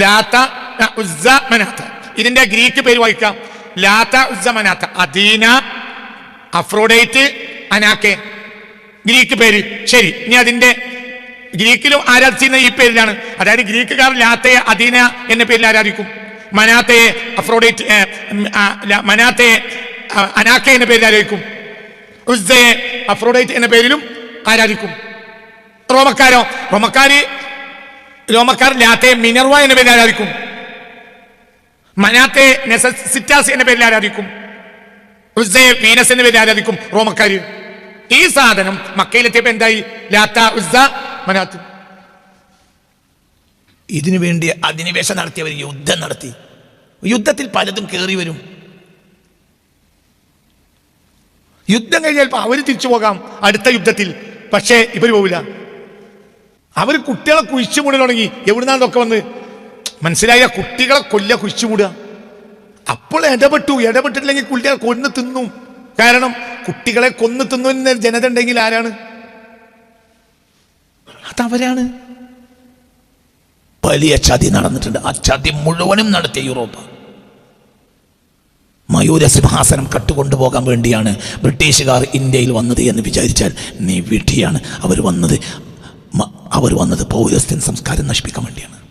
ലാത്ത ഉസ്സ മനാത്ത. ഇതിന്റെ ഗ്രീക്ക് പേര് വായിക്കാം. ലാത്ത ഉസ്സ മനാത്ത. അദീന അഫ്രോഡൈറ്റ് അനാക്കെ. ഗ്രീക്ക് പേര്. ശരി ഇനി അതിന്റെ ഗ്രീക്കിലും ആരാധിച്ചിരുന്ന ഈ പേരിലാണ്. അതായത് ഗ്രീക്കുകാർ ലാത്തയെ അദീന എന്ന പേരിൽ ആരാധിക്കും. മനാത്തയെ അഫ്രോഡൈറ്റ് മനാത്തയെ അനാക്ക എന്ന പേരിൽ ആരാധിക്കും. ഉസ്സയെ അഫ്രോഡൈറ്റ് എന്ന പേരിലും ആരാധിക്കും. റോമക്കാരോ? റോമക്കാര് റോമക്കാർ ലാത്തെ മിനർവ എന്ന പേരിൽ ആരാധിക്കും? മനാത്തെ സിറ്റാസ് എന്ന പേരിൽ ആരാധിക്കും? വീനസ് എന്ന പേരിൽ ആരാധിക്കും ഈ സാധനം മക്കയിലെത്തിയപ്പോ എന്തായി? ലാത്ത ഉസ്സ മനാത്ത്. ഇതിനു വേണ്ടി അധിനിവേശം നടത്തിയവർ യുദ്ധം നടത്തി. യുദ്ധത്തിൽ പലതും കയറി വരും. യുദ്ധം കഴിഞ്ഞാൽ അവർ തിരിച്ചു പോകാം അടുത്ത യുദ്ധത്തിൽ. പക്ഷേ ഇവർ പോവില്ല. അവർ കുട്ടികളെ കുഴിച്ചു മൂടി തുടങ്ങി. എവിടുന്നാന്നൊക്കെ വന്ന്? മനസ്സിലായ കുട്ടികളെ കൊല്ല കുഴിച്ചു മൂടുക. അപ്പോൾ ഇടപെട്ടു. ഇടപെട്ടിട്ടില്ലെങ്കിൽ കുട്ടികളെ കൊന്ന് തിന്നും. കാരണം കുട്ടികളെ കൊന്നു തിന്നുന്ന ജനത ഉണ്ടെങ്കിൽ ആരാണ്? അതവരാണ്. വലിയ ചതി നടന്നിട്ടുണ്ട്. ആ ചതി മുഴുവനും നടത്തിയ യൂറോപ്പ്. മയൂര സിംഹാസനം കട്ടുകൊണ്ടുപോകാൻ വേണ്ടിയാണ് ബ്രിട്ടീഷുകാർ ഇന്ത്യയിൽ വന്നത് എന്ന് വിചാരിച്ചാൽ നീ വിട്ടിയാണ് അവർ വന്നത് അവർ വന്നത് പൗരസ്ത്യൻ സംസ്കാരം നശിപ്പിക്കാൻ വേണ്ടിയാണ്.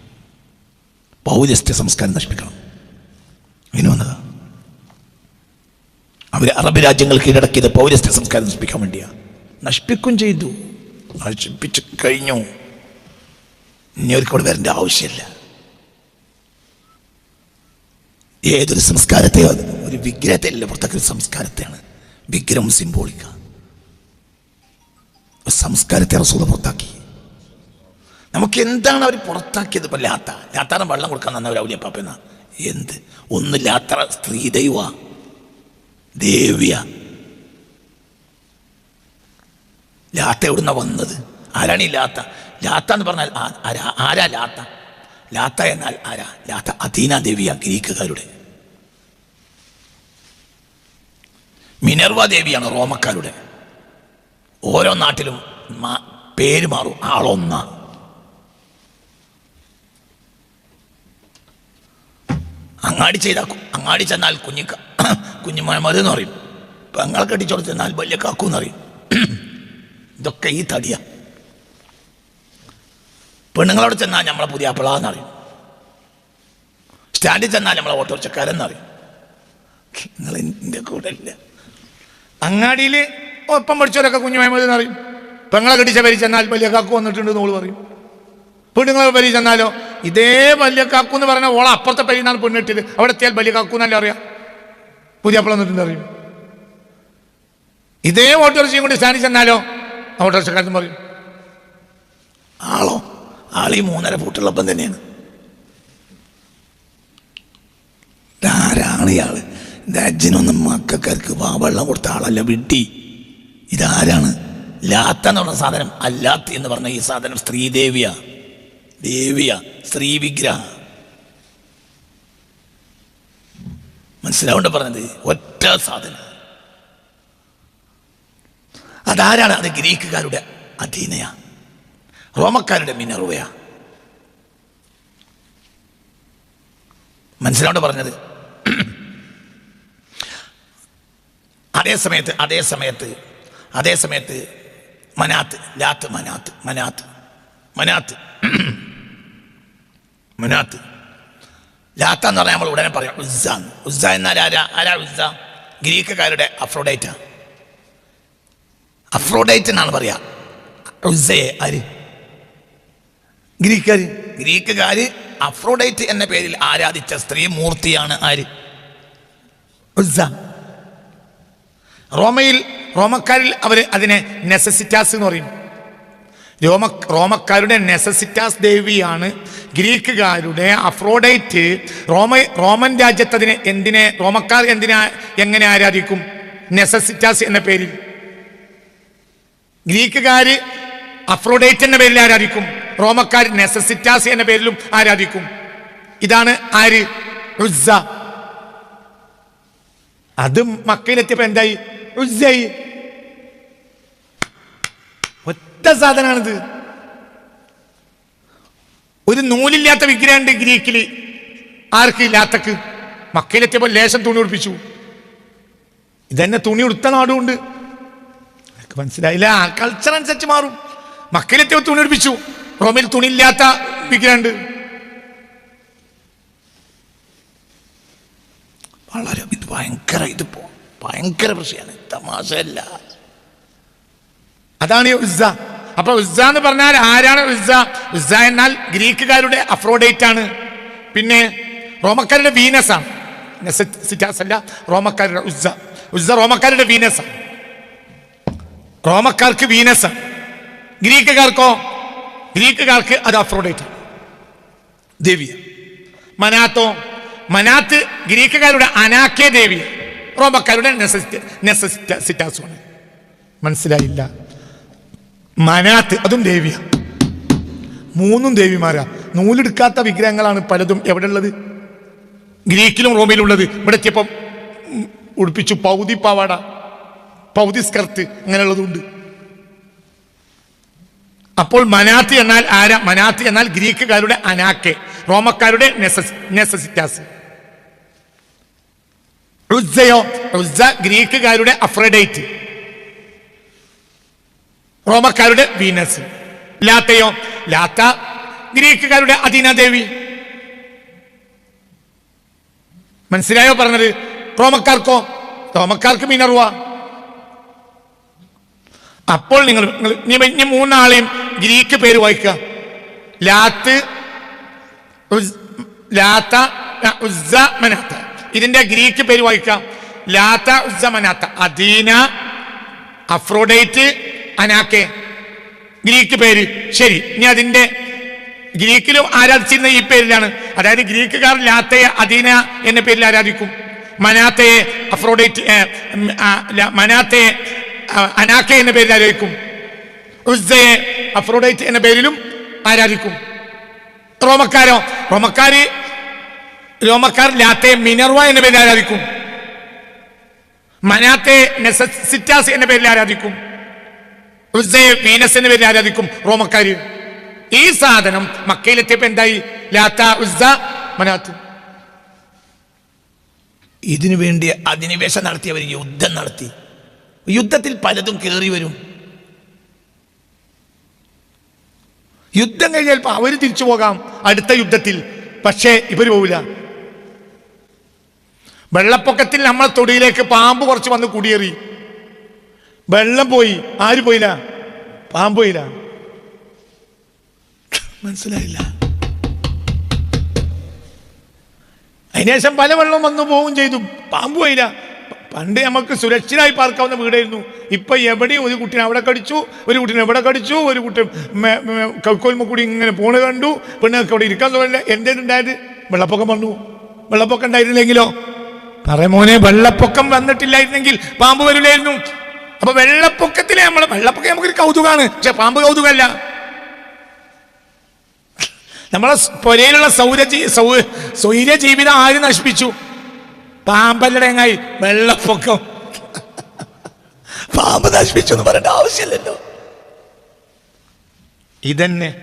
പൗരസ്ത്യ സംസ്കാരം നശിപ്പിക്കണം. ഇങ്ങനെ വന്നതാ അവർ അറബ് രാജ്യങ്ങൾ കീഴടക്കിയത് പൗരസ്ത്യ സംസ്കാരം നശിപ്പിക്കാൻ വേണ്ടിയാണ്. നശിപ്പിക്കും ചെയ്തു. നശിപ്പിച്ചു കഴിഞ്ഞു. ഇനി ഒരിക്കലും വരേണ്ട ആവശ്യമില്ല. ഏതൊരു സംസ്കാരത്തെയോ ഒരു വിഗ്രഹത്തെ അല്ല പുറത്തേക്ക് സംസ്കാരത്തെയാണ്. വിഗ്രഹം സിംബോളിക്ക സംസ്കാരത്തെ റസൂദ പുറത്താക്കി. നമുക്ക് എന്താണ് അവർ പുറത്താക്കിയത് ഇപ്പം ലാത്ത? ലാത്താറ വെള്ളം കൊടുക്കാൻ തന്നെ ഒരു ഔലിയപ്പാപ്പ എന്ത്? ഒന്ന് ലാത്ര സ്ത്രീ ദൈവ ദേവ്യ. ലാത്ത എവിടുന്ന വന്നത്? ആരാണ് ഈ ലാത്ത? ലാത്ത എന്ന് പറഞ്ഞാൽ ആരാ ആരാ ലാത്ത? ലാത്ത എന്നാൽ ആരാ? ലാത്ത അധീന ദേവിയ ഗ്രീക്കുകാരുടെ. മിനർവ ദേവിയാണ് റോമക്കാരുടെ. ഓരോ നാട്ടിലും പേര് മാറും. ആളൊന്ന. അങ്ങാടി ചെയ്താക്കും. അങ്ങാടി ചെന്നാൽ കുഞ്ഞിക്ക കുഞ്ഞു മുഹമ്മദ് എന്ന് പറയും. പെങ്ങളെ കെട്ടിച്ചോട് ചെന്നാൽ വലിയ കാക്കു എന്ന് പറയും. ഇതൊക്കെ ഈ തടിയ. പെണ്ണുങ്ങളോട് ചെന്നാൽ നമ്മളെ പുതിയ അപ്പിളാന്ന് അറിയും സ്റ്റാൻഡിൽ ചെന്നാൽ നമ്മളെ ഓട്ടോറിച്ചക്കാരെന്ന് അറിയും നിങ്ങൾ എന്റെ കൂടെ ഇല്ല അങ്ങാടിയിൽ ഒപ്പം പഠിച്ചവരൊക്കെ കുഞ്ഞു മഹമ്മദ് എന്ന് പറയും. പെങ്ങളെ കെട്ടിച്ച പേര് ചെന്നാൽ വലിയ കാക്കു വന്നിട്ടുണ്ട് ഓൾ പറയും. പെണ്ണുങ്ങളെ പരി ചെന്നാലോ ഇതേ വലിയ കാക്കു എന്ന് പറഞ്ഞ ഓളെ അപ്പുറത്തെ പേരിൽ നിന്നാണ് പെണ്ണിട്ടത് അവിടെ എത്തിയാൽ വലിയ കാക്കു എന്നല്ല അറിയാം? പുതിയ അപ്പളം വന്നിട്ടുണ്ട് അറിയും? ഇതേ ഓട്ടോറിക്ഷയും കൂടി സ്ഥാനിച്ച് ചെന്നാലോ? ഓട്ടോറിക്ഷക്കാരൻ പറയും ആളോ ആളീ മൂന്നര ഫൂട്ടുള്ളപ്പം തന്നെയാണ്. ഇതാരാണ് ഇയാൾ? ഇത് അജ്ജിനൊന്നും മക്കാർക്ക് വാ വെള്ളം കൊടുത്ത ആളല്ല വിട്ടി. ഇതാരാണ്? ലാത്ത എന്ന് പറഞ്ഞ സാധനം അല്ലാത്ത എന്ന് പറഞ്ഞ ഈ സാധനം സ്ത്രീദേവിയ. ദേവിയ സ്ത്രീ വിഗ്രഹ മനസ്സിലാവണ്ട പറഞ്ഞത്? ഒറ്റ സാധനം. അതാരാണ്? അത് ഗ്രീക്കുകാരുടെ അധീനയാ. റോമക്കാരുടെ മിനർവയാ. മനസ്സിലാവണ്ട പറഞ്ഞത്? അതേ സമയത്ത് അതേ സമയത്ത് അതേ സമയത്ത് മനാത്ത് ലാത്ത് മനാത്ത് മനാത്ത് മനാത്ത്. മനാത്ത്. ലാത്ത എന്ന് പറഞ്ഞാൽ നമ്മൾ ഉടനെ പറയാം ഉസ്സ ഉസ്സ എന്നാൽ ആരാ? ആരാ ഉസ്സ? ഗ്രീക്കുകാരുടെ അഫ്രോഡൈറ്റ. അഫ്രോഡൈറ്റ് എന്നാണ് പറയാ. ഉസ്സയെ ആര്? ഗ്രീക്കുകാർ ഗ്രീക്കുകാര് അഫ്രോഡൈറ്റ് എന്ന പേരിൽ ആരാധിച്ച സ്ത്രീ മൂർത്തിയാണ് ആര്? ഉസ്സ. റോമയിൽ റോമക്കാരിൽ അവർ അതിനെ നെസസിറ്റാസ് എന്ന് പറയും. രോമ റോമക്കാരുടെ നെസസിറ്റാസ് ദേവിയാണ് ഗ്രീക്കുകാരുടെ അഫ്രോഡൈറ്റ് റോമ റോമൻ രാജ്യത്തതിനെ എന്തിനെ റോമക്കാർ എന്തിനാ എങ്ങനെ ആരാധിക്കും? നെസസിറ്റാസ് എന്ന പേരിൽ. ഗ്രീക്കുകാര് അഫ്രോഡൈറ്റ് എന്ന പേരിൽ ആരാധിക്കും. റോമക്കാർ നെസസിറ്റാസ് എന്ന പേരിലും ആരാധിക്കും. ഇതാണ് ആര്? ഉസ്സ. അത് മക്കയിലെത്തിയപ്പോ എന്തായി? ഒറ്റ സാധനമാണിത് ഒരു നൂലില്ലാത്ത വിഗ്രഹമുണ്ട് ഗ്രീക്കിൽ. ആർക്ക് ലാത്തക്ക് മക്കയിലെത്തിയപ്പോൾ ലേശം തുണി ഉടുപ്പിച്ചു. ഇതന്നെ തുണി ഉടുത്ത നാടുമുണ്ട്. എനിക്ക് മനസ്സിലായില്ല കൾച്ചർ അനുസരിച്ച് മാറും. മക്കയിലെത്തിയപ്പോൾ തുണി ഉടുപ്പിച്ചു. റോമിൽ തുണിയില്ലാത്ത വിഗ്രഹമുണ്ട്. വളരെ ഇത് ഭയങ്കര ഇത് ഭയങ്കര പ്രശ്നമാണ്. തമാശയല്ല. അതാണ് ഉസ്സ അപ്പൊ ഉസ്സ എന്ന് പറഞ്ഞാൽ ആരാണ് ഉസ്സ ഉസ്സ എന്നാൽ ഗ്രീക്കുകാരുടെ അഫ്രോഡേറ്റ് ആണ് പിന്നെ റോമക്കാരുടെ വീനസ് ആണ് നെസസിറ്റാസ് അല്ല റോമക്കാരുടെ ഉസ്സ. ഉസ്സ റോമക്കാരുടെ വീനസ്. ആണ് റോമക്കാർക്ക് വീനസ്. ആണ് ഗ്രീക്കുകാർക്കോ? ഗ്രീക്കുകാർക്ക് അത് അഫ്രോഡേറ്റ്. ആണ് ദേവിയ. മനാത്തോ? മനാത്ത് ഗ്രീക്കുകാരുടെ അനാക്കേ ദേവി റോമക്കാരുടെ നെസസിറ്റാസുമാണ് മനസ്സിലായില്ല. മനാത്ത് അതും ദേവിയ. മൂന്നും ദേവിമാരാ. നൂലെടുക്കാത്ത വിഗ്രഹങ്ങളാണ് പലതും എവിടെ ഉള്ളത് ഗ്രീക്കിലും റോമിലും ഉള്ളത് ഇവിടെ എത്തിയപ്പം ഉടുപ്പിച്ചു പൗതി പാവാട പൗതി സ്കർത്ത് അങ്ങനെയുള്ളതുണ്ട് അപ്പോൾ മനാത്ത് എന്നാൽ ആരാ? മനാത്ത് എന്നാൽ ഗ്രീക്കുകാരുടെ അനാക്കെ റോമക്കാരുടെ നെസസിറ്റാസ്. ഉസ്സയോ ഉസ്സ ഗ്രീക്കുകാരുടെ അഫ്രഡൈറ്റ്. റോമക്കാരുടെ വീനസ്. ലാത്തയോ ലാത്ത ഗ്രീക്കുകാരുടെ അധീനദേവി. മനസ്സിലായോ പറഞ്ഞത്? റോമക്കാർക്കോ? റോമക്കാർക്ക് മിനർവ. അപ്പോൾ നിങ്ങൾ നിങ്ങൾ മൂന്നാളെയും ഗ്രീക്ക് പേര് വായിക്കുക. ലാത്ത് ലാത്ത ഉസ മനാത്ത. ഇതിന്റെ ഗ്രീക്ക് പേര് വായിക്കാം. ലാത്ത ഉസ മനാത്ത. അദീന അഫ്രോഡൈറ്റ് അനാക്കെ. ഗ്രീക്ക് പേര്. ശരി ഇനി അതിന്റെ ഗ്രീക്കിലും ആരാധിച്ചിരുന്ന ഈ പേരിലാണ്. അതായത് ഗ്രീക്കുകാർ ലാത്തയെ അദീന എന്ന പേരിൽ ആരാധിക്കും. മനാത്തയെ അഫ്രോഡൈറ്റ് മനാത്തയെ അനാക്കെ എന്ന പേരിൽ ആരാധിക്കും. ഉസ്സയെ അഫ്രോഡൈറ്റ് എന്ന പേരിലും ആരാധിക്കും. റോമക്കാരോ? റോമക്കാര് റോമക്കാർ ലാത്തയെ മിനർവ എന്ന പേരിൽ ആരാധിക്കും. മനാത്തെ നെസസിറ്റാസ് എന്ന പേരിൽ ആരാധിക്കും. ഉസ്സയെ വീനസ് എന്ന പേരിൽ ആരാധിക്കും റോമക്കാര്. ഈ സാധനം മക്കയിലെത്തിയപ്പോ എന്തായി? ഉസ്സ ഇതിനു വേണ്ടി അധിനിവേശം നടത്തിയവർ യുദ്ധം നടത്തി. യുദ്ധത്തിൽ പലതും കയറി വരും. യുദ്ധം കഴിഞ്ഞാൽ അവർ തിരിച്ചു പോകാം അടുത്ത യുദ്ധത്തിൽ. പക്ഷേ ഇവർ പോവില്ല. വെള്ളപ്പൊക്കത്തിൽ നമ്മളെ തൊടിയിലേക്ക് പാമ്പ് കുറച്ച് വന്ന് കുടിയേറി. വെള്ളം പോയി. ആര് പോയില്ല? പാമ്പ് പോയില്ല. മനസ്സിലായില്ല. അതിനുശേഷം പല വെള്ളം വന്നു പോവുകയും ചെയ്തു. പാമ്പ് പോയില്ല. പണ്ട് നമുക്ക് സുരക്ഷിതമായി പാർക്കാവുന്ന വീടായിരുന്നു. ഇപ്പൊ എവിടെയും ഒരു കുട്ടിനെ അവിടെ കടിച്ചു ഒരു കുട്ടിനെ എവിടെ കടിച്ചു ഒരു കുട്ടി കൽക്കോൽമ കൂടി ഇങ്ങനെ പോണ് കണ്ടു. പെണ്ണുങ്ങൾക്ക് അവിടെ ഇരിക്കാൻ തോന്നില്ല. എന്തേലുണ്ടായത് വെള്ളപ്പൊക്കം വന്നു. വെള്ളപ്പൊക്കം ഉണ്ടായിരുന്നില്ലെങ്കിലോ പറയ മോനെ വെള്ളപ്പൊക്കം വന്നിട്ടില്ലായിരുന്നെങ്കിൽ പാമ്പ് വരില്ലായിരുന്നു. അപ്പൊ വെള്ളപ്പൊക്കത്തിലെ നമ്മൾ വെള്ളപ്പൊക്കം നമുക്കൊരു കൗതുകമാണ് പക്ഷെ പാമ്പ് കൗതുകമല്ല. നമ്മളെ പുരയിലുള്ള പൊരയിലുള്ള സൗര ജീ- സൗ- സൗര്യജീവിതം ജീവിതം ആര് നശിപ്പിച്ചു? പാമ്പല്ലടങ്ങായി വെള്ളപ്പൊക്കം. പാമ്പ് നശിപ്പിച്ചു എന്ന് പറയേണ്ട ആവശ്യമില്ലല്ലോ. ഇതന്നെ.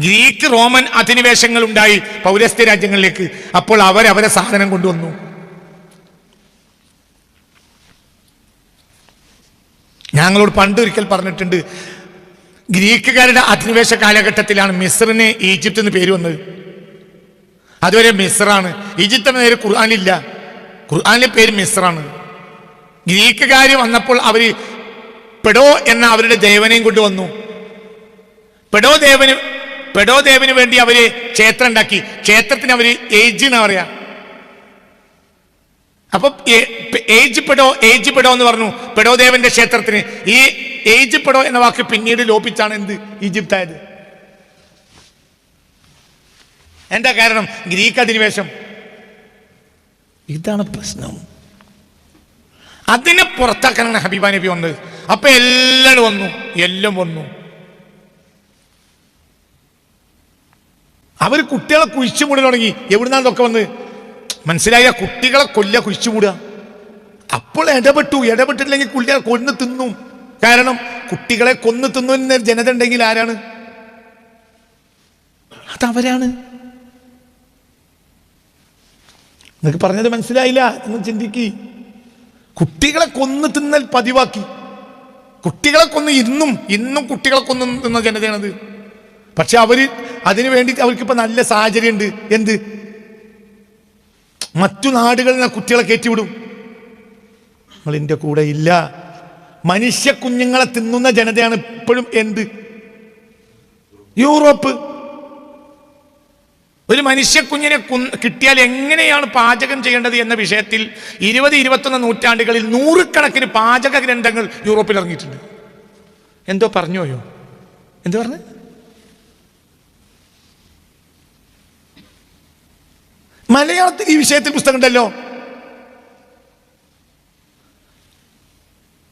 ഗ്രീക്ക് റോമൻ അധിനിവേശങ്ങൾ ഉണ്ടായി പൗരസ്ത്യ രാജ്യങ്ങളിലേക്ക്. അപ്പോൾ അവരവരെ സാധനം കൊണ്ടുവന്നു. ഞങ്ങളോട് പണ്ടൊരിക്കൽ പറഞ്ഞിട്ടുണ്ട് ഗ്രീക്കുകാരുടെ അധിനിവേശ കാലഘട്ടത്തിലാണ് മിസ്റിന് ഈജിപ്ത് എന്ന് പേര് വന്നത്. അതുവരെ മിസ്റാണ് എന്ന പേര് ഖുർആാനില്ല ഖുർആാനിലെ പേര് മിസ്റാണ് ഗ്രീക്കുകാർ വന്നപ്പോൾ അവർ പെടോ എന്ന അവരുടെ ദേവനെയും കൊണ്ടുവന്നു പെടോ ദേവന് പെടോ ദേവന് വേണ്ടി അവർ ക്ഷേത്രം ഉണ്ടാക്കി. ക്ഷേത്രത്തിന് അവർ ഏജ് എന്ന് പറയാ? അപ്പൊ ഏജ് പെടോ ഏജ് പെടോ എന്ന് പറഞ്ഞു പെടോദേവന്റെ ക്ഷേത്രത്തിന്. ഈ ഏജ് പെടോ എന്ന വാക്ക് പിന്നീട് ലോപിച്ചാണ് എന്ത്? ഈജിപ്ത് ആയത് എന്താ കാരണം? ഗ്രീക്ക് അധിനിവേശം. ഇതാണ് പ്രശ്നം. അതിനെ പുറത്താക്കാനാണ് ഹബീബ നബി വന്നത്. അപ്പൊ എല്ലാം വന്നു. എല്ലാം വന്നു. അവർ കുട്ടികളെ കുഴിച്ചു മൂടി തുടങ്ങി. എവിടുന്നാണ് ഇതൊക്കെ വന്ന് മനസ്സിലായ കുട്ടികളെ കൊല്ല കുഴിച്ചു മൂടുക അപ്പോൾ ഇടപെട്ടു. ഇടപെട്ടില്ലെങ്കിൽ കുട്ടികളെ കൊന്നു തിന്നു. കാരണം കുട്ടികളെ കൊന്നു തിന്നുന്ന ജനത ഉണ്ടെങ്കിൽ ആരാണ്? അതവരാണ് നിങ്ങൾക്ക് പറഞ്ഞത് മനസ്സിലായില്ല എന്ന് ചിന്തിക്കി. കുട്ടികളെ കൊന്നു തിന്നൽ പതിവാക്കി. കുട്ടികളെ കൊന്ന് ഇന്നും ഇന്നും കുട്ടികളെ കൊന്നു തിന്ന ജനതയാണത്. പക്ഷെ അവർ അതിനു വേണ്ടി അവർക്കിപ്പോ നല്ല സാഹചര്യം ഉണ്ട് എന്ത്? മറ്റു നാടുകളിൽ കുട്ടികളെ കയറ്റിവിടും. നിങ്ങൾ എന്റെ കൂടെ ഇല്ല. മനുഷ്യ കുഞ്ഞുങ്ങളെ തിന്നുന്ന ജനതയാണ് ഇപ്പോഴും എന്ത്? യൂറോപ്പ്. ഒരു മനുഷ്യ കുഞ്ഞിനെ കിട്ടിയാൽ എങ്ങനെയാണ് പാചകം ചെയ്യേണ്ടത് എന്ന വിഷയത്തിൽ ഇരുപത് ഇരുപത്തൊന്ന് നൂറ്റാണ്ടുകളിൽ നൂറുകണക്കിന് പാചക ഗ്രന്ഥങ്ങൾ യൂറോപ്പിൽ ഇറങ്ങിയിട്ടുണ്ട്. എന്തോ പറഞ്ഞോയോ എന്തോ പറഞ്ഞു? മലയാളത്തിൽ ഈ വിഷയത്തിൽ പുസ്തകം ഉണ്ടല്ലോ.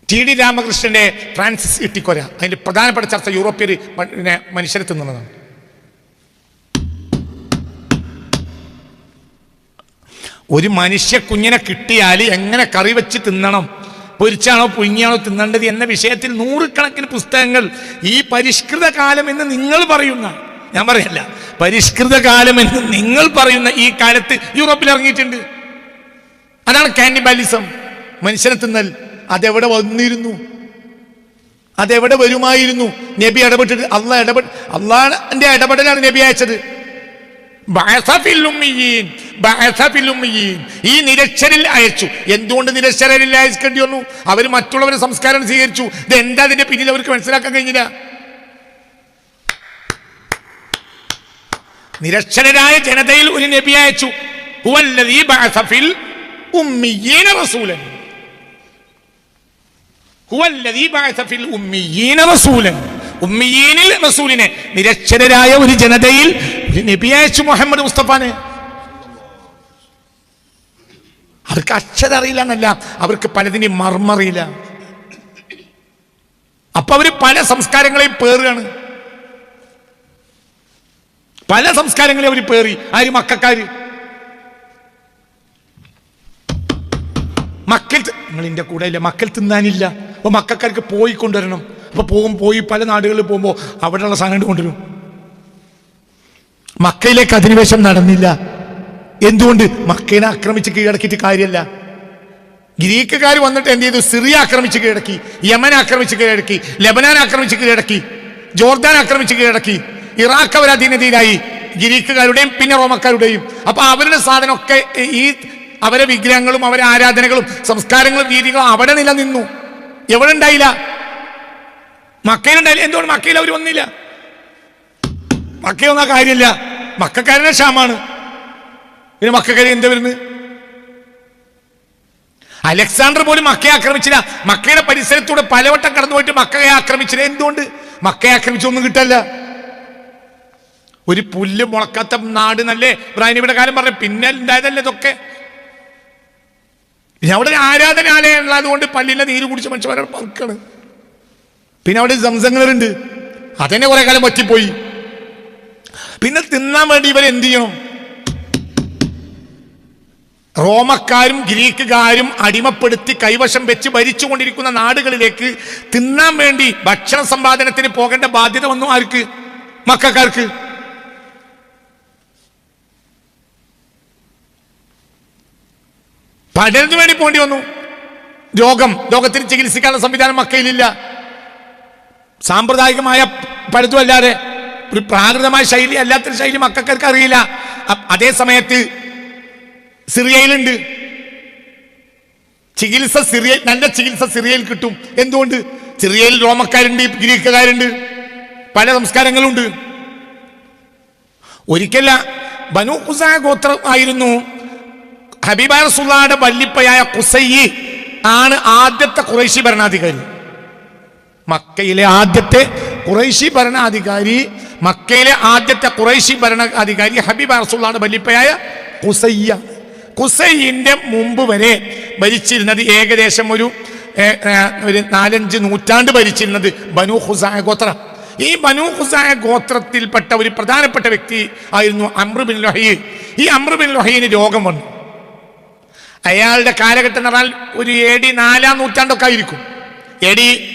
ടി ഡി രാമകൃഷ്ണന്റെ ഫ്രാൻസിസ് ഇട്ടിക്കൊര അതിന്റെ പ്രധാനപ്പെട്ട ചർച്ച യൂറോപ്യർ മനുഷ്യരെ തിന്നുന്നതാണ്. ഒരു മനുഷ്യ കുഞ്ഞിനെ കിട്ടിയാൽ എങ്ങനെ കറി വെച്ച് തിന്നണം? പൊരിച്ചാണോ പുഴുങ്ങിയാണോ തിന്നേണ്ടത് എന്ന വിഷയത്തിൽ നൂറുകണക്കിന് പുസ്തകങ്ങൾ ഈ പരിഷ്കൃത കാലം എന്ന് നിങ്ങൾ പറയുന്ന ഞാൻ പറയല്ല പരിഷ്കൃത കാലം എന്ന് നിങ്ങൾ പറയുന്ന ഈ കാലത്ത് യൂറോപ്പിൽ ഇറങ്ങിയിട്ടുണ്ട്. അതാണ് കാനിബാലിസം മനുഷ്യനെ തിന്നൽ അതെവിടെ വന്നിരുന്നു? അതെവിടെ വരുമായിരുന്നു? നബി ഇടപെട്ടിട്ട് അള്ള ഇടപെട്ട് അള്ളാന്റെ ഇടപെടലാണ് നബി അയച്ചത്. ഈ നിരക്ഷരിൽ അയച്ചു. എന്തുകൊണ്ട് നിരക്ഷരിൽ അയക്കേണ്ടി വന്നു? അവർ മറ്റുള്ളവരെ സംസ്കാരം സ്വീകരിച്ചു. ഇത് എന്താ അതിന്റെ പിന്നിൽ അവർക്ക് മനസ്സിലാക്കാൻ കഴിഞ്ഞില്ല? നിരക്ഷരരായ ജനതയിൽ ഒരു നബി അയച്ചു. റസൂലിനെ നിരക്ഷരരായ ഒരു ജനതയിൽ ഒരു നബി അയച്ചു മുഹമ്മദ് മുസ്തഫാനെ. അവർക്ക് അക്ഷരം അറിയില്ല എന്നല്ല അവർക്ക് പലതിനെയും മർമ്മറിയില്ല. അപ്പൊ അവർ പല സംസ്കാരങ്ങളെയും പേറുകയാണ്. പല സംസ്കാരങ്ങളെ അവർ പേറി. ആര് മക്കാര്? മക്കൾ നിങ്ങൾ എന്റെ കൂടെ ഇല്ല മക്കൾ തിന്നാനില്ല. അപ്പൊ മക്കാർക്ക് പോയി കൊണ്ടുവരണം. അപ്പൊ പോകും പോയി പല നാടുകളിൽ പോകുമ്പോൾ അവിടെയുള്ള സാധനം കൊണ്ടുവരും. മക്കയിലേക്ക് അധിനിവേശം നടന്നില്ല. എന്തുകൊണ്ട്? മക്കയിനെ ആക്രമിച്ച് കീഴടക്കിയിട്ട് കാര്യമല്ല ഗ്രീക്കുകാർ വന്നിട്ട് എന്ത് ചെയ്തു? സിറിയ ആക്രമിച്ച് കീഴടക്കി. യമൻ ആക്രമിച്ച് കീഴടക്കി. ലബനാൻ ആക്രമിച്ച് കീഴടക്കി. ജോർദാൻ ആക്രമിച്ച് കീഴടക്കി. ഇറാഖ് അവർ അധീനതയിലായി. ഗ്രീക്കുകാരുടെയും പിന്നെ റോമക്കാരുടെയും. അപ്പൊ അവരുടെ സാധനമൊക്കെ ഈ അവരെ വിഗ്രഹങ്ങളും അവരെ ആരാധനകളും സംസ്കാരങ്ങളും രീതികളും അവിടെ നിലനിന്നു. എവിടെ ഉണ്ടായില്ല? മക്കയിലുണ്ടായില്ല. എന്തുകൊണ്ട് മക്കയിൽ അവർ വന്നില്ല? മക്കയൊന്നാ കാര്യമില്ല. മക്കാരനെ ക്ഷാമാണ്. പിന്നെ മക്കാരി എന്താ വരുന്നത്? അലക്സാണ്ടർ പോലും മക്കയെ ആക്രമിച്ചില്ല. മക്കയുടെ പരിസരത്തൂടെ പലവട്ടം കടന്നുപോയിട്ട് മക്കയെ ആക്രമിച്ചില്ല. എന്തുകൊണ്ട്? മക്കയെ ആക്രമിച്ചൊന്നും കിട്ടല്ല. ഒരു പുല്ല് മുളക്കാത്ത നാട് നല്ലേ ഇബ്രാഹിമിയുടെ കാലം പറഞ്ഞു പിന്നെ ഉണ്ടായതല്ലേ ഇതൊക്കെ? അവിടെ ആരാധനാലയം ഉള്ളത് കൊണ്ട് പള്ളിയിലെ നീര് കുടിച്ച് മനുഷ്യന്മാരോട് പറക്കാണ്. പിന്നെ അവിടെ സംസങ്ങളുണ്ട് അതന്നെ കുറെ കാലം പറ്റിപ്പോയി. പിന്നെ തിന്നാൻ വേണ്ടി ഇവർ എന്ത് ചെയ്യണം? റോമക്കാരും ഗ്രീക്കുകാരും അടിമപ്പെടുത്തി കൈവശം വെച്ച് ഭരിച്ചുകൊണ്ടിരിക്കുന്ന നാടുകളിലേക്ക് തിന്നാൻ വേണ്ടി ഭക്ഷണ സമ്പാദനത്തിന് പോകേണ്ട ബാധ്യത വന്നു ആർക്ക്? മക്കാർക്ക്. പഠനത്തിന് വേണ്ടി പോകേണ്ടി വന്നു. രോഗം രോഗത്തിന് ചികിത്സിക്കാനുള്ള സംവിധാനം മക്കയിലില്ല സാമ്പ്രദായികമായ പഠിത്തം അല്ലാതെ ഒരു പ്രാകൃതമായ ശൈലി അല്ലാത്തൊരു ശൈലി മക്കൾക്ക് അറിയില്ല. അതേ സമയത്ത് സിറിയയിലുണ്ട്. ചികിത്സ സിറിയ നല്ല ചികിത്സ സിറിയയിൽ കിട്ടും. എന്തുകൊണ്ട്? സിറിയയിൽ റോമക്കാരുണ്ട് ഗ്രീക്കുകാരുണ്ട് പല സംസ്കാരങ്ങളുണ്ട്. ഒരിക്കല ബനു ഗോത്രം ആയിരുന്നു. ഹബീബ റസൂലുള്ളാഹിയുടെ വല്ലിപ്പയായ കുസൈയി ആണ് ആദ്യത്തെ കുറേശി ഭരണാധികാരി. മക്കയിലെ ആദ്യത്തെ കുറേശി ഭരണാധികാരി മക്കയിലെ ആദ്യത്തെ കുറേശി ഭരണാധികാരി ഹബീബ റസൂലുള്ളാഹിയുടെ വല്ലിപ്പയായ കുസയ്യ കുസൈന്റെ മുമ്പ് വരെ ഭരിച്ചിരുന്നത് ഏകദേശം ഒരു ഒരു നാലഞ്ച് നൂറ്റാണ്ട് ഭരിച്ചിരുന്നത് ബനു ഹുസായ ഗോത്ര. ഈ ബനു ഹുസായ ഗോത്രത്തിൽപ്പെട്ട ഒരു പ്രധാനപ്പെട്ട വ്യക്തി ആയിരുന്നു അമ്രുബിൻ ബിൻ ലൊഹീ ഈ അമ്രുബിൻ ലൊഹീന് രോഗം വന്നു. അയാളുടെ കാലഘട്ടം എന്ന് പറഞ്ഞാൽ ഒരു എ ഡി നാലാം നൂറ്റാണ്ടൊക്കെ ആയിരിക്കും. എ ഡി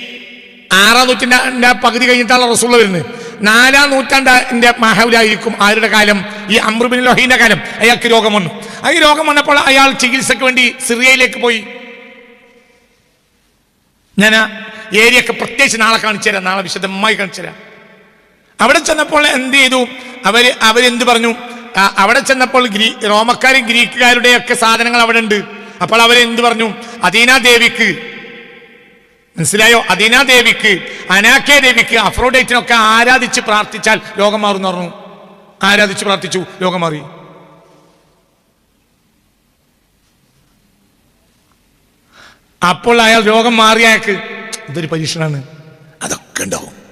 ആറാം നൂറ്റാണ്ടിന്റെ പകുതി കഴിഞ്ഞിട്ടാണ് റസൂള്ള വരുന്നത്. നാലാം നൂറ്റാണ്ടിന്റെ മഹവിലായിരിക്കും ആരുടെ കാലം? ഈ അമ്രുബിൻ ലൊഹീന്റെ കാലം. അയാൾക്ക് രോഗം വന്നു. ആ രോഗം വന്നപ്പോൾ അയാൾ ചികിത്സയ്ക്ക് വേണ്ടി സിറിയയിലേക്ക് പോയി. ഞാൻ ഏരിയ ഒക്കെ പ്രത്യേകിച്ച് നാളെ കാണിച്ചു തരാം. നാളെ വിശദമായി കാണിച്ചു തരാം. അവിടെ ചെന്നപ്പോൾ എന്ത് ചെയ്തു? അവർ അവരെന്ത് പറഞ്ഞു? അവിടെ ചെന്നപ്പോൾ ഗ്രീ റോമക്കാരും ഗ്രീക്കുകാരുടെയൊക്കെ സാധനങ്ങൾ അവിടെ ഉണ്ട് അപ്പോൾ അവരെന്ത് പറഞ്ഞു? അദീന ദേവിക്ക്. മനസ്സിലായോ? അദീന ദേവിക്ക് അനാക്കേ ദേവിക്ക് അഫ്രോഡേറ്റിനൊക്കെ ആരാധിച്ച് പ്രാർത്ഥിച്ചാൽ രോഗം മാറും പറഞ്ഞു. ആരാധിച്ച് പ്രാർത്ഥിച്ചു? രോഗം മാറി. അപ്പോൾ അയാൾ രോഗം മാറിയ അയാൾക്ക് ഇതൊരു പരീക്ഷണമാണ്. അതൊക്കെ ഉണ്ടാവും.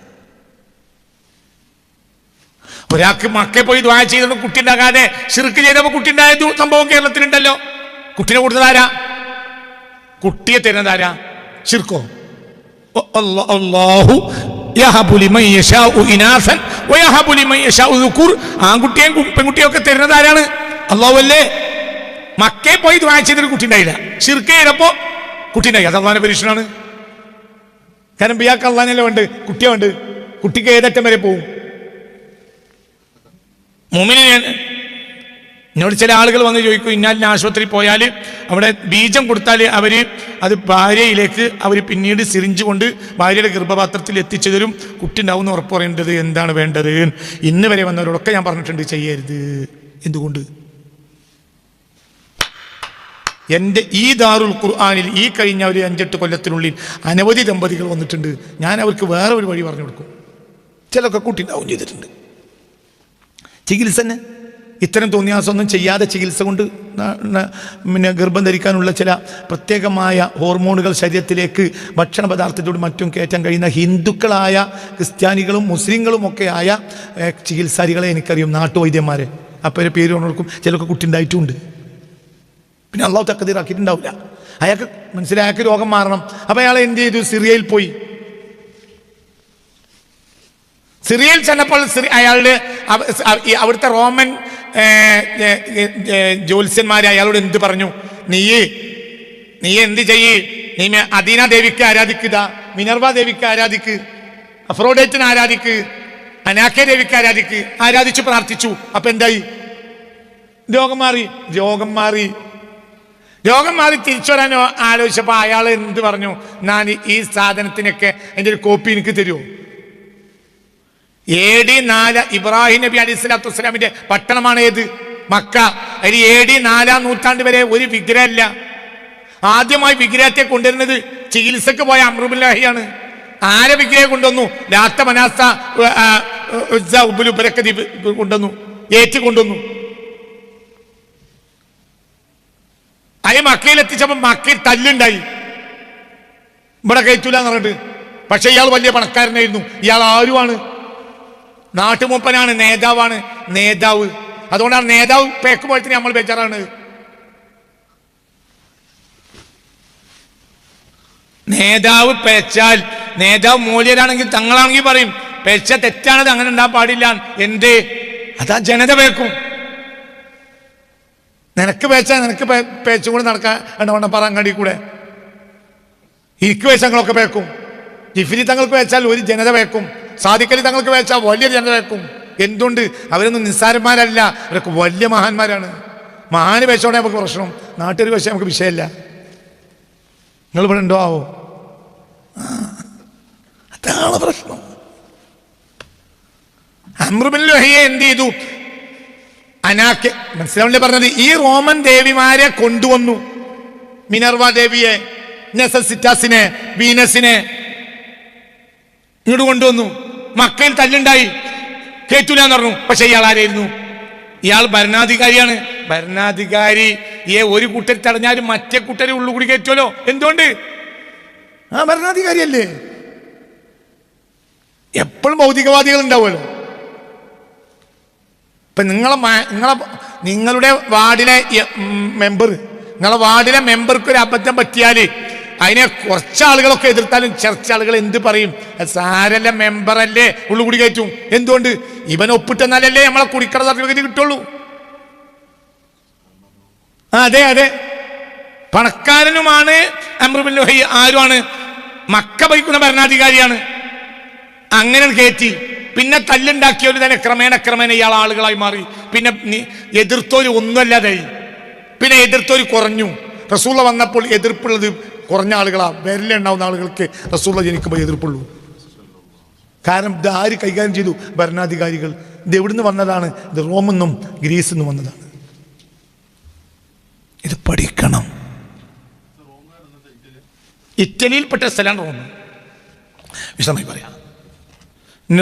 ഒരാൾക്ക് മക്കെ പോയി ദ്വാ ചെയ്തപ്പോൾ കുട്ടി ഉണ്ടാകാതെ ഷിർക്ക് ചെയ്തപ്പോൾ കുട്ടി ഉണ്ടായ സംഭവം കേരളത്തിലുണ്ടല്ലോ. കുട്ടിനെ കൊടുത്തത് ആരാ? കുട്ടിയെ തരുന്നതാരാ ഷിർക്കോ ഒ- അല്ല- അല്ലാഹു യഹബു ലിമൻ യശാഉ ഇനാസൻ വയഹബു ലിമൻ യശാഉ ദുക്കൂർ. ആൺകുട്ടിയെയും കു- പെൺകുട്ടിയും ഒക്കെ തരുന്നത് ആരാണ്? അള്ളാഹു അല്ലേ? മക്കേ പോയി ദ്വാ ചെയ്തൊരു കുട്ടി ഉണ്ടായില്ല ഷിർക്ക് ചെയ്തപ്പോ കുട്ടി ഉണ്ടായി അത് അള്ളാഹിന്റെ പരീക്ഷണമാണ് കാരണം ബിയാക്ക് അള്ളാഹിനല്ലേ വേണ്ട കുട്ടിയെ വേണ്ട കുട്ടിക്ക് ഏതറ്റം വരെ പോവും? മോമിനെ ഞാൻ എന്നോട് ചില ആളുകൾ വന്ന് ചോദിക്കും ഇന്നാലിന് ആശുപത്രി പോയാൽ അവിടെ ബീജം കൊടുത്താൽ അവർ അത് ഭാര്യയിലേക്ക് അവർ പിന്നീട് സിറിഞ്ച് കൊണ്ട് ഭാര്യയുടെ ഗർഭപാത്രത്തിൽ എത്തിച്ചു തരും കുട്ടി ഉണ്ടാവും എന്ന് ഉറപ്പ് പറയേണ്ടത് എന്താണ് വേണ്ടത്? ഇന്ന് വരെ വന്നവരോടൊക്കെ ഞാൻ പറഞ്ഞിട്ടുണ്ട് ചെയ്യരുത്. എന്തുകൊണ്ട്? എന്റെ ഈ ദാറുൽ ഖുർആാനിൽ ഈ കഴിഞ്ഞ ഒരു അഞ്ചെട്ട് കൊല്ലത്തിനുള്ളിൽ അനവധി ദമ്പതികൾ വന്നിട്ടുണ്ട്. ഞാൻ അവർക്ക് വേറെ ഒരു വഴി പറഞ്ഞു കൊടുക്കും. ചിലൊക്കെ കുട്ടി ഉണ്ടാവും ചെയ്തിട്ടുണ്ട്. ചികിത്സ തന്നെ ഇത്തരം തോന്നിയാസമൊന്നും ചെയ്യാതെ ചികിത്സ കൊണ്ട് പിന്നെ ഗർഭം ധരിക്കാനുള്ള ചില പ്രത്യേകമായ ഹോർമോണുകൾ ശരീരത്തിലേക്ക് ഭക്ഷണ പദാർത്ഥത്തോട് മറ്റും കയറ്റാൻ കഴിയുന്ന ഹിന്ദുക്കളായ ക്രിസ്ത്യാനികളും മുസ്ലിങ്ങളും ഒക്കെ ആയ ചികിത്സാരികളെ എനിക്കറിയും നാട്ടുവൈദ്യന്മാരെ. അപ്പം പേര് കൊടുക്കും ചിലർക്ക് കുട്ടി ഉണ്ടായിട്ടുണ്ട്. പിന്നെ അള്ളാഹു തക്കതീറാക്കിയിട്ടുണ്ടാവില്ല അയാൾക്ക് മനസ്സിലായ രോഗം മാറണം. അപ്പോൾ അയാൾ എന്ത് ചെയ്തു? സിറിയയിൽ പോയി. സിറിയയിൽ ചെന്നപ്പോൾ അയാളുടെ അവ- അവ- അവിടുത്തെ റോമൻ ജ്യോത്സ്യന്മാരെ അയാളോട് എന്ത് പറഞ്ഞു? നീ നീ എന്ത് ചെയ്യ്? നീ അദീന ദേവിക്ക് ആരാധിക്കുക മിനർവ ദേവിക്ക് ആരാധിക്ക് അഫ്രോഡേറ്റിന് ആരാധിക്ക് അനാക്കെ ദേവിക്ക് ആരാധിക്ക് ആരാധിച്ചു പ്രാർത്ഥിച്ചു. അപ്പൊ എന്തായി? രോഗം മാറി രോഗം മാറി. രോഗം മാറി തിരിച്ചു വരാൻ ആലോചിച്ചപ്പോ അയാൾ എന്ത് പറഞ്ഞു? ഞാൻ ഈ സാധനത്തിനൊക്കെ എന്റെ ഒരു കോപ്പി എനിക്ക് തരുമോ എ ഡി നാല് ഇബ്രാഹിം നബി അലി സ്വലാത്തു വസ്സലാമിന്റെ പട്ടണമാണ് ഏത്? മക്ക. അതിൽ എ ഡി നാലാം നൂറ്റാണ്ട് വരെ ഒരു വിഗ്രഹമല്ല. ആദ്യമായി വിഗ്രഹത്തെ കൊണ്ടുവരുന്നത് ചികിത്സക്ക് പോയ അമ്രുബുല്ലാഹിയാണ്. ആരെ വിഗ്രഹം കൊണ്ടുവന്നു? ലാത്ത മനാസ കൊണ്ടുവന്നു ഏറ്റു കൊണ്ടുവന്നു. അയ മക്കയിൽ എത്തിച്ചപ്പോൾ മക്കയിൽ തല്ലുണ്ടായി. ഇവിടെ കയറ്റൂല എന്ന് പറഞ്ഞിട്ട്. പക്ഷെ ഇയാൾ വലിയ പണക്കാരനായിരുന്നു. ഇയാൾ ആരുമാണ് നാട്ടുമൂപ്പനാണ് നേതാവാണ് നേതാവ്. അതുകൊണ്ടാണ് നേതാവ് പേക്കുമ്പോഴത്തേന് നമ്മൾ ബേജാറാണ്. നേതാവ് പേച്ചാൽ നേതാവ് മൂല്യരാണെങ്കിൽ തങ്ങളാണെങ്കിൽ പറയും പേച്ച തെറ്റാണത് അങ്ങനെ ഉണ്ടാകാൻ പാടില്ല. എന്തേ? അതാ ജനത പേക്കും. നിനക്ക് പേച്ച നിനക്ക് പേച്ചും കൂടെ നടക്കാൻ എണ്ണവണ്ണ പറ കൂടെ. എനിക്ക് വേഷങ്ങളൊക്കെ പേക്കും. ജിഫിരി തങ്ങൾക്ക് വെച്ചാൽ ഒരു ജനത വേക്കും സാദിക്കലി തങ്ങൾക്ക് വെച്ചാൽ വലിയ ജനത വേക്കും എന്തുകൊണ്ട് അവരൊന്നും നിസ്സാരന്മാരല്ല. അവരൊക്കെ വലിയ മഹാന്മാരാണ്. മഹാന് വെച്ചോടെ നമുക്ക് പ്രശ്നം. നാട്ടുകാർ വെച്ചാൽ നമുക്ക് വിഷയമല്ല നിങ്ങൾ ഇവിടെ ഉണ്ടോ? ആവോ? അതാണ് പ്രശ്നം. അമ്രുബിൻ ലൊഹയെ എന്ത് ചെയ്തു? അനാക്ക് മനസ്സിലാവില്ലേ പറഞ്ഞത്? ഈ റോമൻ ദേവിമാരെ കൊണ്ടുവന്നു. മിനർവ ദേവിയെ നെസസിറ്റാസിനെ വീനസിനെ ഇങ്ങോട്ട് കൊണ്ടുവന്നു. മക്കയിൽ തല്ലുണ്ടായി. കേറ്റൂലെന്ന് പറഞ്ഞു. പക്ഷെ ഇയാൾ ആരായിരുന്നു? ഇയാൾ ഭരണാധികാരിയാണ്. ഭരണാധികാരി ഏ ഒരു കൂട്ടർ തടഞ്ഞാലും മറ്റേ കൂട്ടരെ ഉള്ളുകൂടി കയറ്റുമല്ലോ എന്തുകൊണ്ട്? ആ ഭരണാധികാരിയല്ലേ? എപ്പോഴും ഭൗതികവാദികൾ ഉണ്ടാവുമല്ലോ. ഇപ്പൊ നിങ്ങളെ നിങ്ങളെ നിങ്ങളുടെ വാർഡിലെ മെമ്പർ നിങ്ങളെ വാർഡിലെ മെമ്പർക്ക് ഒരു അബദ്ധം പറ്റിയാൽ അതിനെ കുറച്ചാളുകളൊക്കെ എതിർത്താലും ചർച്ച ആളുകൾ എന്ത് പറയും? സാരല്ല മെമ്പറല്ലേ ഉള്ളുകൂടി കയറ്റും. എന്തുകൊണ്ട്? ഇവൻ ഒപ്പിട്ടെന്നാലല്ലേ നമ്മളെ കുടിക്കട സർട്ടിഫിക്കറ്റ് കിട്ടുള്ളൂ. അതെ അതെ. പണക്കാരനുമാണ് അമ്രുബിൻ ലോഹി ആരുമാണ്? മക്ക ഭരിക്കുന്ന ഭരണാധികാരിയാണ്. അങ്ങനെ കയറ്റി. പിന്നെ തല്ലുണ്ടാക്കിയവര് തന്നെ ക്രമേണ ക്രമേണ ഇയാൾ ആളുകളായി മാറി. പിന്നെ എതിർത്തോര് ഒന്നുമല്ലാതായി. പിന്നെ എതിർത്തോര് കുറഞ്ഞു. റസൂള വന്നപ്പോൾ എതിർപ്പുള്ളത് കുറഞ്ഞ ആളുകളാ. വിരലുണ്ടാവുന്ന ആളുകൾക്ക് റസൂള്ള ജനിക്കുമ്പോൾ എതിർപ്പുള്ളൂ. കാരണം ഇത് ആര് കൈകാര്യം ചെയ്തു? ഭരണാധികാരികൾ. ഇത് എവിടുന്ന് വന്നതാണ്? ഇത് റോമെന്നും ഗ്രീസെന്നും വന്നതാണ്. ഇത് പഠിക്കണം. ഇറ്റലിയിൽപ്പെട്ട സ്ഥലമാണ് റോം. വിശദമായി പറയാം.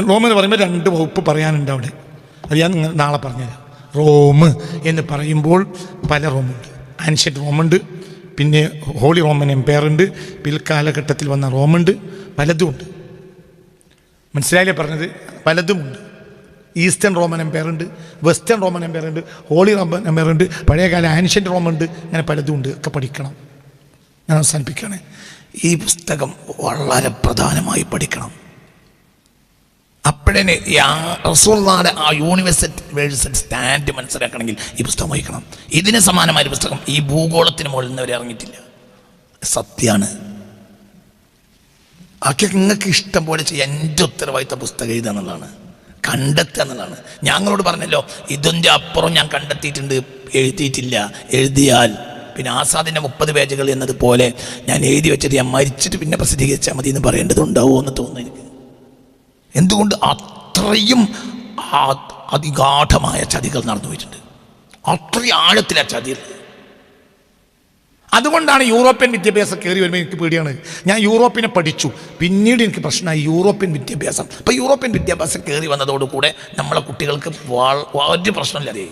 റോം എന്ന് പറയുമ്പോൾ രണ്ട് വകുപ്പ് പറയാനുണ്ട് അവിടെ. അത് ഞാൻ നാളെ പറഞ്ഞുതരാം. റോം എന്ന് പറയുമ്പോൾ പല റോമുണ്ട്. ആൻഷ്യൻ റോമുണ്ട്. പിന്നെ ഹോളി റോമൻ എംപയർ ഉണ്ട്. പിൽക്കാലഘട്ടത്തിൽ വന്ന റോമുണ്ട് പലതുമുണ്ട് മനസ്സിലായില്ലേ പറഞ്ഞത്? പലതുമുണ്ട് ഈസ്റ്റേൺ റോമൻ എംപയർ ഉണ്ട്. വെസ്റ്റേൺ റോമൻ എംപയർ ഉണ്ട്. ഹോളി റോമൻ എംപയർ ഉണ്ട്. പഴയകാല ആൻഷ്യന്റ് റോം ഉണ്ട്. അങ്ങനെ പലതും ഉണ്ട്. ഒക്കെ പഠിക്കണം. ഞാൻ അവസാനിപ്പിക്കുകയാണ്. ഈ പുസ്തകം വളരെ പ്രധാനമായി പഠിക്കണം. അപ്പോഴേ റസൂള്ളാടെ ആ യൂണിവേഴ്സിറ്റി വേഴ്സിറ്റി സ്റ്റാൻഡ് മനസ്സിലാക്കണമെങ്കിൽ ഈ പുസ്തകം വായിക്കണം. ഇതിന് സമാനമായ ഒരു പുസ്തകം ഈ ഭൂഗോളത്തിന് മുകളിൽ നിന്ന് വരെ ഇറങ്ങിയിട്ടില്ല. സത്യമാണ് ആക്കി നിങ്ങൾക്ക് ഇഷ്ടം പോലെ ചെയ്യാൻ എന്റെ ഉത്തരവാദിത്ത പുസ്തകം എഴുതുക എന്നുള്ളതാണ്. കണ്ടെത്തുക എന്നുള്ളതാണ്. ഞങ്ങളോട് പറഞ്ഞല്ലോ ഇതിന്റെ അപ്പുറം ഞാൻ കണ്ടെത്തിയിട്ടുണ്ട് എഴുതിയിട്ടില്ല. എഴുതിയാൽ പിന്നെ ആസാദിന്റെ മുപ്പത് പേജുകൾ എന്നതുപോലെ ഞാൻ എഴുതി വെച്ചിട്ട് ഞാൻ മരിച്ചിട്ട് പിന്നെ പ്രസിദ്ധീകരിച്ചാൽ മതി എന്ന് പറയേണ്ടതുണ്ടാവുമോ എന്ന് തോന്നുന്നു എനിക്ക്. എന്തുകൊണ്ട് അത്രയും അതിഗാഠമായ ചതികൾ നടന്നു പോയിട്ടുണ്ട്? അത്രയും ആഴത്തിലാ ചതികൾ അതുകൊണ്ടാണ് യൂറോപ്യൻ വിദ്യാഭ്യാസം കയറി വരുമ്പോൾ എനിക്ക് പേടിയാണ്. ഞാൻ യൂറോപ്പിനെ പഠിച്ചു. പിന്നീട് എനിക്ക് പ്രശ്നമായി യൂറോപ്യൻ വിദ്യാഭ്യാസം. അപ്പോൾ യൂറോപ്യൻ വിദ്യാഭ്യാസം കയറി വന്നതോടുകൂടെ നമ്മളെ കുട്ടികൾക്ക് വളരെ പ്രശ്നമില്ലാതെ